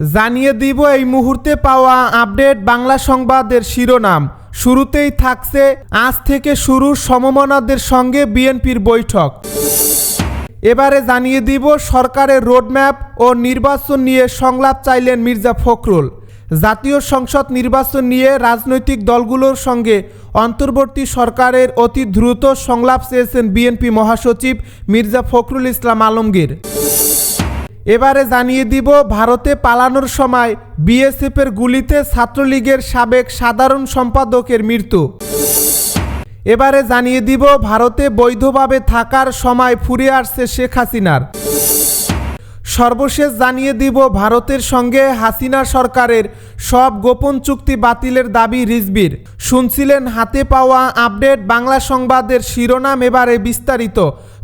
জানিয়ে দিব এই মুহূর্তে পাওয়া আপডেট বাংলা সংবাদের শিরোনাম। শুরুতেই থাকছে আজ থেকে শুরু সমমনাদের সঙ্গে বিএনপির বৈঠক। এবারে জানিয়ে দিব সরকারের রোডম্যাপ ও নির্বাচন নিয়ে সংলাপ চাইলেন মির্জা ফখরুল। জাতীয় সংসদ নির্বাচন নিয়ে রাজনৈতিক দলগুলোর সঙ্গে অন্তর্বর্তী সরকারের অতি দ্রুত সংলাপ চেয়েছেন বিএনপি মহাসচিব মির্জা ফখরুল ইসলাম আলমগীর। এবারে জানিয়ে দিব, ভারতে পালানোর সময় বিএসএফের গুলিতে ছাত্রলীগের সাবেক সাধারণ সম্পাদকের মৃত্যু। এবারে জানিয়ে দিব, ভারতে বৈধভাবে থাকার সময় ফুরে আসছে শেখ হাসিনার। সর্বশেষ জানিয়ে দিব, ভারতের সঙ্গে হাসিনা সরকারের সব গোপন চুক্তি বাতিলের দাবি রিজবির। শুনছিলেন হাতে পাওয়া আপডেট বাংলা সংবাদের শিরোনাম এবারে বিস্তারিত।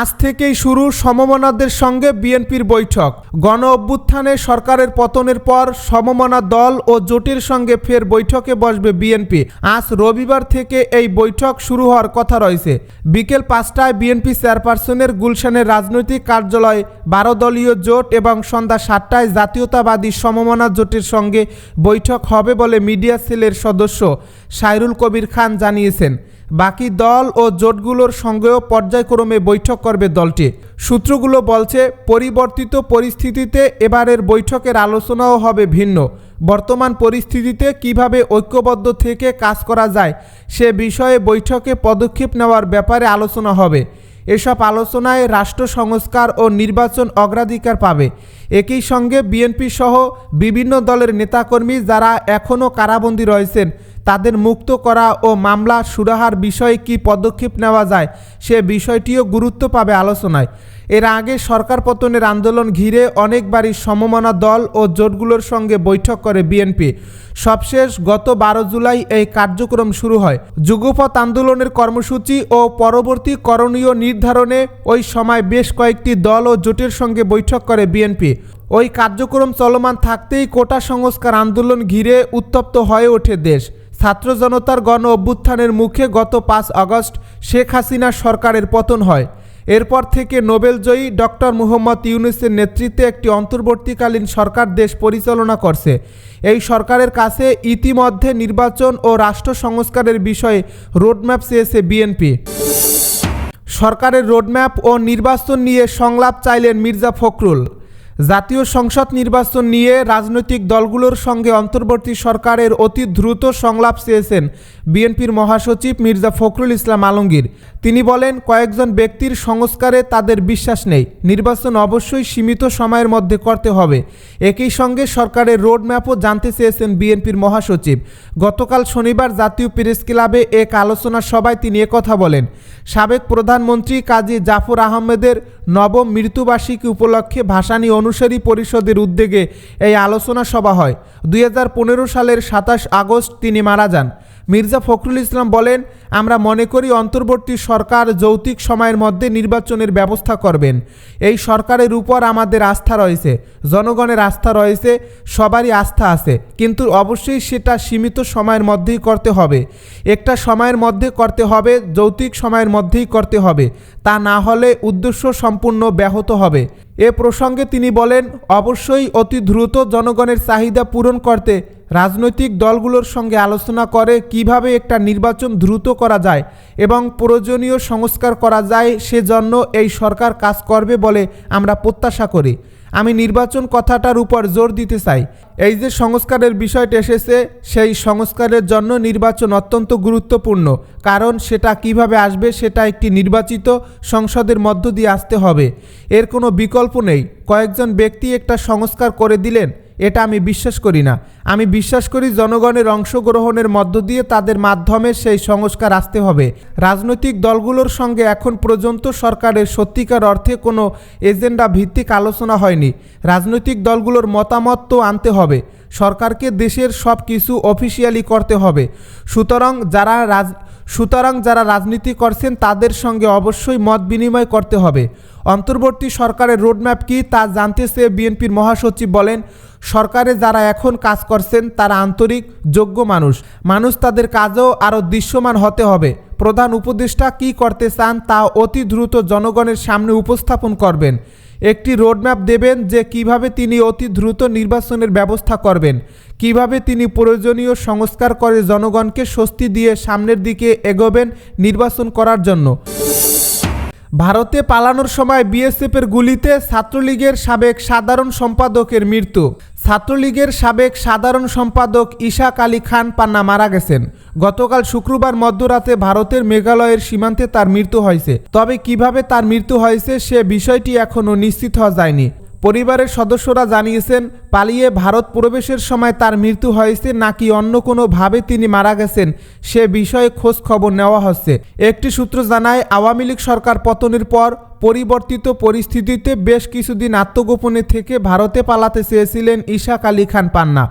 আজ থেকেই শুরু সমমনাদের সঙ্গে বিএনপির বৈঠক। গণ অভ্যুত্থানে সরকারের পতনের পর সমমনা দল ও জোটের সঙ্গে ফের বৈঠকে বসবে বিএনপি। আজ রবিবার থেকে এই বৈঠক শুরু হওয়ার কথা রয়েছে। বিকেল পাঁচটায় বিএনপি চেয়ারপারসনের গুলশানের রাজনৈতিক কার্যালয়ে, বারো দলীয় জোট এবং সন্ধ্যা সাতটায় জাতীয়তাবাদী সমমনা জোটের সঙ্গে বৈঠক হবে বলে মিডিয়া সেলের সদস্য সাইরুল কবির খান জানিয়েছেন। বাকি দল ও জোটগুলোর সঙ্গেও পর্যায়ক্রমে বৈঠক করবে দলটি। সূত্রগুলো বলছে, পরিবর্তিত পরিস্থিতিতে এবারের বৈঠকের আলোচনাও হবে ভিন্ন। বর্তমান পরিস্থিতিতে কীভাবে ঐক্যবদ্ধ থেকে কাজ করা যায়, সে বিষয়ে বৈঠকে পদক্ষেপ নেওয়ার ব্যাপারে আলোচনা হবে। এসব আলোচনায় রাষ্ট্র সংস্কার ও নির্বাচন অগ্রাধিকার পাবে। একই সঙ্গে বিএনপি সহ বিভিন্ন দলের নেতাকর্মী যারা এখনও কারাবন্দী রয়েছেন, তাদের মুক্ত করা ও মামলা সুরাহার বিষয়ে কী পদক্ষেপ নেওয়া যায়, সে বিষয়টিও গুরুত্ব পাবে আলোচনায়। এর আগে সরকার পতনের আন্দোলন ঘিরে অনেকবারই সমমনা দল ও জোটগুলোর সঙ্গে বৈঠক করে বিএনপি। সবশেষ গত বারো জুলাই এই কার্যক্রম শুরু হয়। যুগপথ আন্দোলনের কর্মসূচি ও পরবর্তী করণীয় নির্ধারণে ওই সময় বেশ কয়েকটি দল ও জোটের সঙ্গে বৈঠক করে বিএনপি। ওই কার্যক্রম চলমান থাকতেই কোটা সংস্কার আন্দোলন ঘিরে উত্তপ্ত হয়ে ওঠে দেশ। ছাত্র জনতার গণ অভ্যুত্থানের মুখে গত পাঁচ আগস্ট শেখ হাসিনা সরকারের পতন হয়। এরপর থেকে নোবেলজয়ী ডক্টর মুহম্মদ ইউনুসের নেতৃত্বে একটি অন্তর্বর্তীকালীন সরকার দেশ পরিচালনা করছে। এই সরকারের কাছে ইতিমধ্যে নির্বাচন ও রাষ্ট্র সংস্কারের বিষয়ে রোডম্যাপ চেয়েছে বিএনপি। সরকারের রোডম্যাপ ও নির্বাচন নিয়ে সংলাপ চাইলেন মির্জা ফখরুল। জাতীয় সংসদ নির্বাচন নিয়ে রাজনৈতিক দলগুলোর সঙ্গে অন্তর্বর্তী সরকারের অতি দ্রুত সংলাপ চেয়েছেন বিএনপির মহাসচিব মির্জা ফখরুল ইসলাম আলমগীর। তিনি বলেন, কয়েকজন ব্যক্তির সংস্কারে তাদের বিশ্বাস নেই। নির্বাচন অবশ্যই সীমিত সময়ের মধ্যে করতে হবে। একই সঙ্গে সরকারের রোডম্যাপও জানতে চেয়েছেন বিএনপির মহাসচিব। গতকাল শনিবার জাতীয় প্রেস ক্লাবে এক আলোচনা সভায় তিনি একথা বলেন, সাবেক প্রধানমন্ত্রী কাজী জাফর আহমেদের নবম মৃত্যুবার্ষিকী উপলক্ষে ভাসানী অনুসারী পরিষদের উদ্যোগে এই আলোচনা সভা হয়। দুই হাজার পনেরো সালের সাতাশ আগস্ট তিনি মারা যান। মির্জা ফখরুল ইসলাম বলেন, আমরা মনে করি অন্তর্বর্তী সরকার যৌতিক সময়ের মধ্যে নির্বাচনের ব্যবস্থা করবেন। এই সরকারের উপর আমাদের আস্থা রয়েছে, জনগণের আস্থা রয়েছে, সবারই আস্থা আছে। কিন্তু অবশ্যই সেটা সীমিত সময়ের মধ্যেই করতে হবে। একটা সময়ের মধ্যে করতে হবে, যৌতিক সময়ের মধ্যেই করতে হবে। তা না হলে উদ্দেশ্য সম্পূর্ণ ব্যাহত হবে। এ প্রসঙ্গে তিনি বলেন, অবশ্যই অতি দ্রুত জনগণের চাহিদা পূরণ করতে রাজনৈতিক দলগুলোর সঙ্গে আলোচনা করে কীভাবে একটা নির্বাচন দ্রুত করা যায় এবং প্রয়োজনীয় সংস্কার করা যায় সেজন্য এই সরকার কাজ করবে বলে আমরা প্রত্যাশা করি। আমি নির্বাচন কথাটার উপর জোর দিতে চাই। এই যে সংস্কারের বিষয়টা এসেছে, সেই সংস্কারের জন্য নির্বাচন অত্যন্ত গুরুত্বপূর্ণ। কারণ সেটা কীভাবে আসবে সেটা একটি নির্বাচিত সংসদের মধ্য দিয়ে আসতে হবে। এর কোনো বিকল্প নেই। কয়েকজন ব্যক্তি একটা সংস্কার করে দিলেন এটা আমি বিশ্বাস করি না। আমি বিশ্বাস করি জনগণের অংশগ্রহণের মধ্য দিয়ে তাদের মাধ্যমে সেই সংস্কার আসতে হবে। রাজনৈতিক দলগুলোর সঙ্গে এখন পর্যন্ত সরকারের সত্যিকার অর্থে কোনো এজেন্ডা ভিত্তিক আলোচনা হয়নি। রাজনৈতিক দলগুলোর মতামত তো আনতে হবে। সরকারকে দেশের সব কিছু অফিসিয়ালি করতে হবে। সুতরাং যারা রাজ সুতরাং যারা রাজনীতি করছেন তাদের সঙ্গে অবশ্যই মত বিনিময় করতে হবে। অন্তর্বর্তী সরকারের রোডম্যাপ কি তা জানতে চেয়ে বিএনপির মহাসচিব বলেন, সরকারে যারা এখন কাজ করছেন তারা আন্তরিক, যোগ্য মানুষ। মানুষ তাদের কাজেও আরও দৃশ্যমান হতে হবে। প্রধান উপদেষ্টা কি করতে চান তা অতি দ্রুত জনগণের সামনে উপস্থাপন করবেন। একটি রোডম্যাপ দেবেন যে কীভাবে তিনি অতি দ্রুত নির্বাচনের ব্যবস্থা করবেন। কীভাবে তিনি প্রয়োজনীয় সংস্কার করে জনগণকে স্বস্তি দিয়ে সামনের দিকে এগোবেন নির্বাচন করার জন্য। ভারতে পালানোর সময় বিএসএফের গুলিতে ছাত্রলীগের সাবেক সাধারণ সম্পাদকের মৃত্যু। ছাত্রলীগের সাবেক সাধারণ সম্পাদক ইশাক আলী খান পান্না মারা গেছেন। গতকাল শুক্রবার মধ্যরাতে ভারতের মেঘালয়ের সীমান্তে তার মৃত্যু হয়েছে। তবে কীভাবে তার মৃত্যু হয়েছে সে বিষয়টি এখনও নিশ্চিত হওয়া যায়নি। পরিবারের সদস্যরা জানিয়েছেন, পালিয়ে ভারত প্রবেশের সময় তার মৃত্যু হয়েছে নাকি অন্য কোনোভাবে তিনি মারা গেছেন সে বিষয়ে খোঁজ খবর নেওয়া হচ্ছে। একটি সূত্র জানায়, আওয়ামী লীগ সরকার পতনের পর পরিবর্তিত পরিস্থিতিতে বেশ কিছুদিন আত্মগোপনে থেকে ভারতে পালাতে চেয়েছিলেন ঈশাক আলী খান পান্না।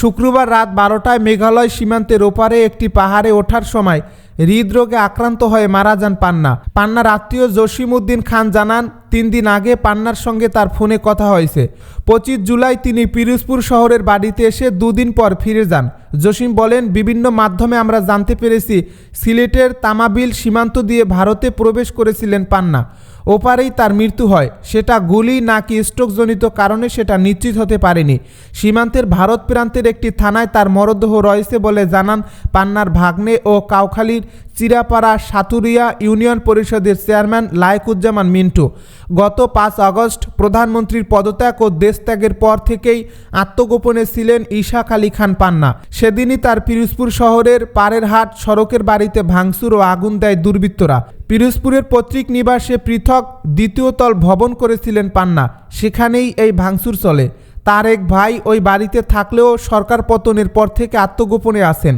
শুক্রবার রাত বারোটায় মেঘালয় সীমান্তের ওপারে একটি পাহাড়ে ওঠার সময় হৃদরোগে আক্রান্ত হয়ে মারা যান পান্না। পান্নার আত্মীয় জসিম উদ্দিন খান জানান, তিন দিন আগে পান্নার সঙ্গে তার ফোনে কথা হয়েছে। পঁচিশ জুলাই তিনি পিরুজপুর শহরের বাড়িতে এসে দুদিন পর ফিরে যান। জসিম বলেন, বিভিন্ন মাধ্যমে আমরা জানতে পেরেছি, সিলেটের তামাবিল সীমান্ত দিয়ে ভারতে প্রবেশ করেছিলেন পান্না। ওপারেই তার মৃত্যু হয়। সেটা গুলি নাকি স্ট্রোকজনিত কারণে সেটা নিশ্চিত হতে পারেনি। সীমান্তের ভারত প্রান্তের একটি থানায় তার মরদেহ রয়েছে বলে জানান পান্নার ভাগ্নে ও কাউখালীর চিরাপাড়া সাতুরিয়া ইউনিয়ন পরিষদের চেয়ারম্যান লায়কুজ্জামান মিন্টু। গত পাঁচ আগস্ট প্রধানমন্ত্রীর পদত্যাগ ও দেশত্যাগের পর থেকেই আত্মগোপনে ছিলেন ঈশাক আলী খান পান্না। সেদিনই তার পিরোজপুর শহরের পাড়েরহাট সড়কের বাড়িতে ভাঙচুর ও আগুন দেয় দুর্বৃত্তরা। পিরোজপুরের পৈতৃক নিবাসে পৃথক দ্বিতীয় তল ভবন করেছিলেন পান্না। সেখানেই এই ভাঙচুর চলে। তার এক ভাই ওই বাড়িতে থাকলেও সরকার পতনের পর থেকে আত্মগোপনে আছেন।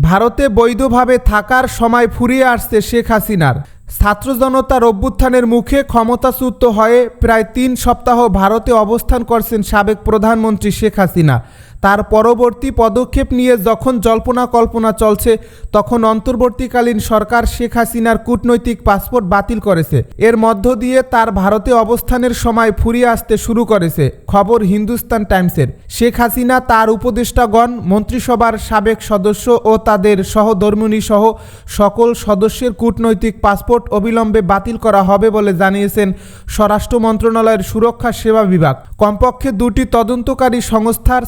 ভারতে বৈধভাবে থাকার সময় ফুরিয়ে আসছে শেখ হাসিনার। ছাত্র জনতার অভ্যুত্থানের মুখে ক্ষমতাচ্যুত হয়ে প্রায় তিন সপ্তাহ ভারতে অবস্থান করছেন সাবেক প্রধানমন্ত্রী শেখ হাসিনা। তার পরবর্তী পদক্ষেপ নিয়ে যখন জল্পনা কল্পনা চলছে, তখন অন্তর্বর্তীকালীন সরকার শেখ হাসিনার কূটনৈতিক পাসপোর্ট বাতিল করেছে। এর মধ্য দিয়ে তার ভারতে অবস্থানের সময় ফুরিয়ে আসতে শুরু করেছে, খবর হিন্দুস্তান টাইমসের। শেখ হাসিনা তার উপদেষ্টাগণ, মন্ত্রিসভার সাবেক সদস্য ও তাদের সহধর্মিণী সহ সকল সদস্যের কূটনৈতিক পাসপোর্ট অবিলম্বে বাতিল করা হবে বলে জানিয়েছেন স্বরাষ্ট্র মন্ত্রণালয়ের সুরক্ষা সেবা বিভাগ। কমপক্ষে দুটি তদন্তকারী সংস্থার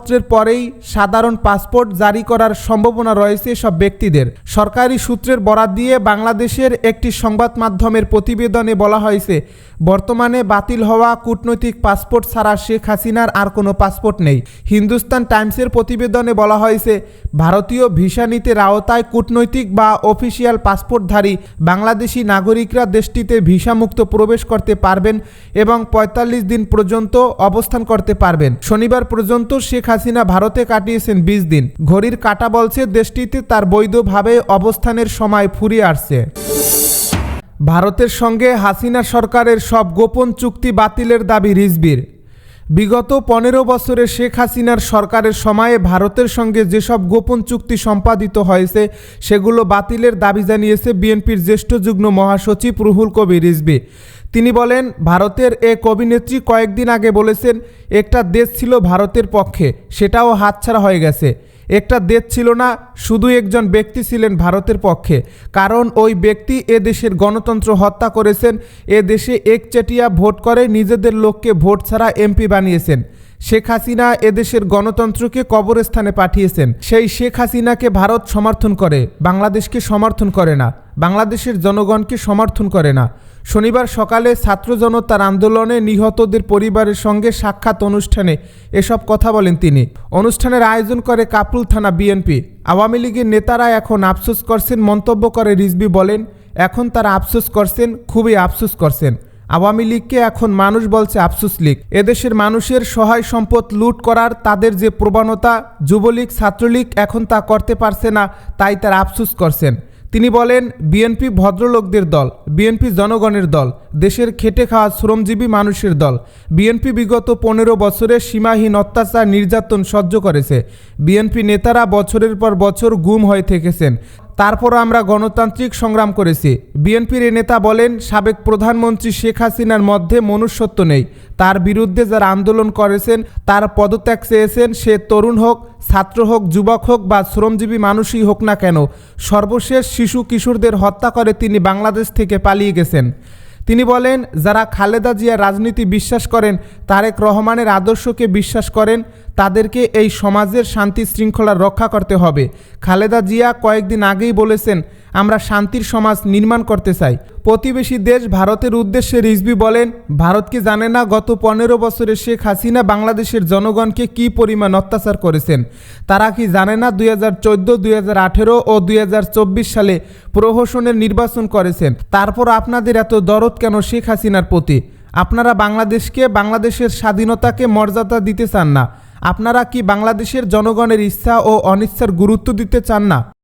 ছাড়পত্রের পরেই সাধারণ পাসপোর্ট জারি করার সম্ভাবনা রয়েছে সব ব্যক্তিদের। সরকারি সূত্রের বরাত দিয়ে বাংলাদেশের একটি সংবাদ মাধ্যমের প্রতিবেদনে বলা হয়েছে, বর্তমানে বাতিল হওয়া কূটনৈতিক পাসপোর্ট ছাড়া শেখ হাসিনার আর কোনো পাসপোর্ট নেই। হিন্দুস্তান টাইমসের প্রতিবেদনে বলা হয়েছে, ভারতীয় ভিসা নীতির আওতায় কূটনৈতিক বা অফিসিয়াল পাসপোর্টধারী বাংলাদেশি নাগরিকরা দেশটিতে ভিসামুক্ত প্রবেশ করতে পারবেন এবং ৪৫ দিন পর্যন্ত অবস্থান করতে পারবেন। শনিবার পর্যন্ত শেখ হাসিনা ভারতে কাটিয়েছেন বিশ দিন। ঘড়ির কাটা বলছে, দেশটিতে তার বৈধভাবে অবস্থানের সময় ফুরিয়ে আসছে। ভারতের সঙ্গে হাসিনা সরকারের সব গোপন চুক্তি বাতিলের দাবি রিজবির। বিগত পনেরো বছরে শেখ হাসিনার সরকারের সময়ে ভারতের সঙ্গে যেসব গোপন চুক্তি সম্পাদিত হয়েছে, সেগুলো বাতিলের দাবি জানিয়েছে বিএনপির জ্যেষ্ঠ যুগ্ম মহাসচিব রুহুল কবির রিজবি। তিনি বলেন, ভারতের এক অভিনেত্রী কয়েকদিন আগে বলেছেন, একটা দেশ ছিল ভারতের পক্ষে, সেটাও হাতছাড়া হয়ে গেছে। একটা দেশ ছিল না, শুধু একজন ব্যক্তি ছিলেন ভারতের পক্ষে। কারণ ওই ব্যক্তি এ দেশের গণতন্ত্র হত্যা করেছেন, এ দেশে একচেটিয়া ভোট করে নিজেদের লোককে ভোট ছাড়া এমপি বানিয়েছেন। শেখ হাসিনা এদেশের গণতন্ত্রকে কবরস্থানে পাঠিয়েছেন। সেই শেখ হাসিনাকে ভারত সমর্থন করে, বাংলাদেশকে সমর্থন করে না, বাংলাদেশের জনগণকে সমর্থন করে না। শনিবার সকালে ছাত্র জনতার আন্দোলনে নিহতদের পরিবারের সঙ্গে সাক্ষাৎ অনুষ্ঠানে এসব কথা বলেন তিনি। অনুষ্ঠানের আয়োজন করে কাপুল থানা বিএনপি। আওয়ামী লীগের নেতারা এখন আফসোস করছেন, মন্তব্য করে রিজবি বলেন, এখন তারা আফসোস করছেন, খুবই আফসোস করছেন। আওয়ামী লীগকে এখন মানুষ বলছে আফসুস লীগ। এদেশের মানুষের সহায় সম্পদ লুট করার তাদের যে প্রবণতা, যুবলীগ, ছাত্রলীগ এখন তা করতে পারছে না, তাই তারা আফসুস করছেন। তিনি বলেন, বিএনপি ভদ্রলোকদের দল, বিএনপি জনগণের দল, দেশের খেটে খাওয়া শ্রমজীবী মানুষের দল। বিএনপি বিগত পনেরো বছরে সীমাহীন অত্যাচার, নির্যাতন সহ্য করেছে। বিএনপি নেতারা বছরের পর বছর গুম হয়ে থেকেছেন। তারপরও আমরা গণতান্ত্রিক সংগ্রাম করেছি। বিএনপির নেতা বলেন, সাবেক প্রধানমন্ত্রী শেখ হাসিনার মধ্যে মনুষ্যত্ব নেই। তার বিরুদ্ধে যারা আন্দোলন করেছেন, তার পদত্যাগ চেয়েছেন, সে তরুণ হোক, ছাত্র হোক, যুবক হোক বা শ্রমজীবী মানুষই হোক না কেন, সর্বশেষ শিশু কিশোরদের হত্যা করে তিনি বাংলাদেশ থেকে পালিয়ে গেছেন। তিনি বলেন, যারা খালেদা জিয়া রাজনীতি বিশ্বাস করেন, তারেক রহমানের আদর্শকে বিশ্বাস করেন তাদেরকে এই সমাজের শান্তি শৃঙ্খলা রক্ষা করতে হবে। খালেদা জিয়া কয়েকদিন আগেই বলেছেন, আমরা শান্তির সমাজ নির্মাণ করতে চাই। প্রতিবেশী দেশ ভারতের উদ্দেশ্যে রিজবি বলেন, ভারত কি জানে না গত পনেরো বছরে শেখ হাসিনা বাংলাদেশের জনগণকে কি পরিমাণ অত্যাচার করেছেন? তারা কি জানে না দুই হাজার চোদ্দ, দুই হাজার আঠেরো ও দুই হাজার চব্বিশ সালে প্রহসনের নির্বাচন করেছেন? তারপর আপনাদের এত দরদ কেন শেখ হাসিনার প্রতি? আপনারা বাংলাদেশকে, বাংলাদেশের স্বাধীনতাকে মর্যাদা দিতে চান না। আপনারা কি বাংলাদেশের জনগণের ইচ্ছা ও অনিচ্ছার গুরুত্ব দিতে চান না?